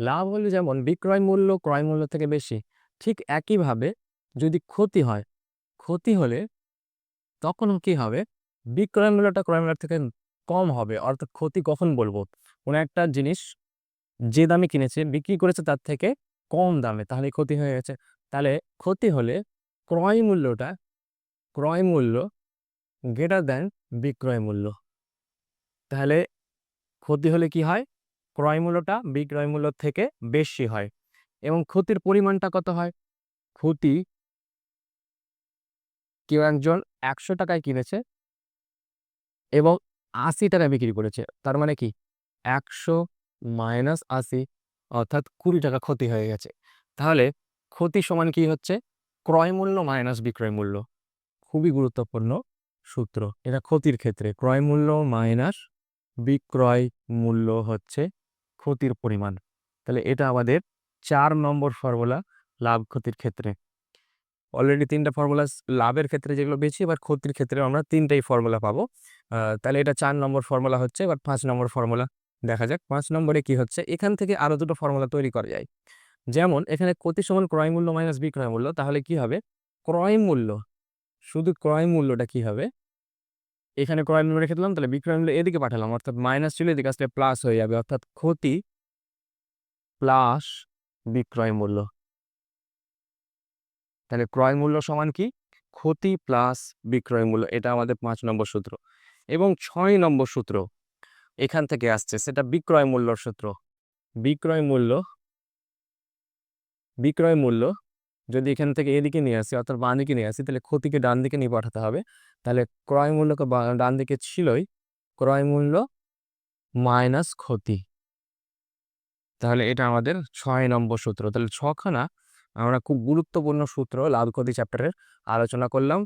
লাভ হলে যেমন বিক্রয় মূল্য, ক্রয় মূল্য থেকে বেশি, ঠিক একইভাবে যদি ক্ষতি হয়, ক্ষতি হলে তখন কি হবে? বিক্রয় মূল্যটা ক্রয় মূল্য থেকে কম হবে। অর্থাৎ ক্ষতি কখন বলব? কোনো একটা জিনিস যে দামে কিনেছে, বিক্রি করেছে তার থেকে কম দামে, তাহলে ক্ষতি হয়ে গেছে। তাহলে ক্ষতি হলে ক্রয় মূল্যটা, ক্রয় মূল্য গ্রেটার দেন বিক্রয় মূল্য। তাহলে ক্ষতি হলে কি হয়? ক্রয় মূল্যটা বিক্রয় মূল্য থেকে বেশি হয় এবং ক্ষতির পরিমাণটা কত হয়? ক্ষতি কেউ একজন একশো টাকায় কিনেছে এবং আশি টাকায় বিক্রি করেছে। তার মানে কি? একশো মাইনাস আশি অর্থাৎ কুড়ি টাকা ক্ষতি হয়ে গেছে। তাহলে ক্ষতি সমান কি হচ্ছে? ক্রয় মূল্য মাইনাস বিক্রয় মূল্য। খুবই গুরুত্বপূর্ণ সূত্র। এটা ক্ষতির ক্ষেত্রে। ক্রয় মূল্য মাইনাস বিক্রয় মূল্য হচ্ছে ক্ষতির পরিমাণ। তাহলে এটা আমাদের চার নম্বর ফর্মুলা লাভ ক্ষতির ক্ষেত্রে। অলরেডি তিনটা ফর্মুলা লাভের ক্ষেত্রে যেগুলো বেশি, এবার ক্ষতির ক্ষেত্রে আমরা তিনটাই ফর্মুলা পাবো। তাহলে এটা চার নম্বর ফর্মুলা হচ্ছে, এবার পাঁচ নম্বর ফর্মুলা দেখা যাক। পাঁচ নম্বরে কি হচ্ছে? এখান থেকে আরও দুটো ফর্মুলা তৈরি করা যায়। যেমন, এখানে ক্ষতি সমান ক্রয় মূল্য মাইনাস বিক্রয় মূল্য, তাহলে কি হবে? ক্রয় মূল্য, শুধু ক্রয় মূল্যটা কি হবে? এখানে ক্রয় মূল্য রেখে দিলাম তাহলে বিক্রয় মূল্য এদিকে পাঠালাম। অর্থাৎ মাইনাস ছিল এদিকে আসলে প্লাস হয়ে যাবে। অর্থাৎ ক্ষতি প্লাস বিক্রয় মূল্য। তাহলে ক্রয় মূল্য সমান কি? ক্ষতি প্লাস বিক্রয় মূল্য। এটা আমাদের পাঁচ নম্বর সূত্র। এবং ছয় নম্বর সূত্র এখান থেকে আসছে, সেটা বিক্রয় মূল্যর সূত্র। বিক্রয় মূল্য বিক্রয় মূল্য যদি এখান থেকে এদিকে নিয়ে আসি অর্থাৎ বাঁ দিকে নিয়ে আসি, তাহলে ক্ষতিকে ডান দিকে নিয়ে পাঠাতে হবে। তাহলে ক্রয় মূল্যকে ডান দিকে ছিলই, ক্রয় মূল্য মাইনাস ক্ষতি। তাহলে এটা আমাদের ছয় নম্বর সূত্র। তাহলে ছখানা আমরা খুব গুরুত্বপূর্ণ সূত্র লাভ ক্ষতি চ্যাপ্টারের আলোচনা করলাম।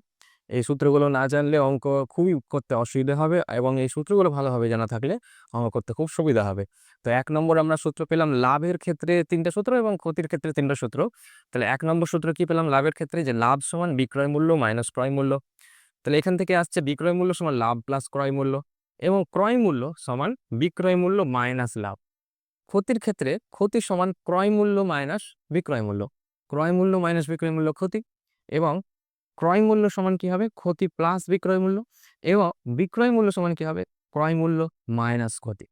এই সূত্রগুলো না জানলে অঙ্ক খুবই করতে অসুবিধা হবে এবং এই সূত্রগুলো ভালোভাবে জানা থাকলে অঙ্ক করতে খুব সুবিধা হবে। তো এক নম্বর আমরা সূত্র পেলাম লাভের ক্ষেত্রে তিনটা সূত্র এবং ক্ষতির ক্ষেত্রে তিনটা সূত্র। তাহলে এক নম্বর সূত্র কি পেলাম লাভের ক্ষেত্রে যে লাভ সমান বিক্রয় মূল্য মাইনাস ক্রয় মূল্য। তাহলে এখান থেকে আসছে বিক্রয় মূল্য সমান লাভ প্লাস ক্রয় মূল্য এবং ক্রয় মূল্য সমান বিক্রয় মূল্য মাইনাস লাভ। ক্ষতির ক্ষেত্রে ক্ষতি সমান ক্রয় মূল্য মাইনাস বিক্রয় মূল্য। ক্রয় মূল্য মাইনাস বিক্রয় মূল্য ক্ষতি এবং ক্রয় মূল্য সমান কি হবে? ক্ষতি প্লাস বিক্রয় মূল্য এবং বিক্রয় মূল্য সমান কি হবে? ক্রয় মূল্য মাইনাস ক্ষতি।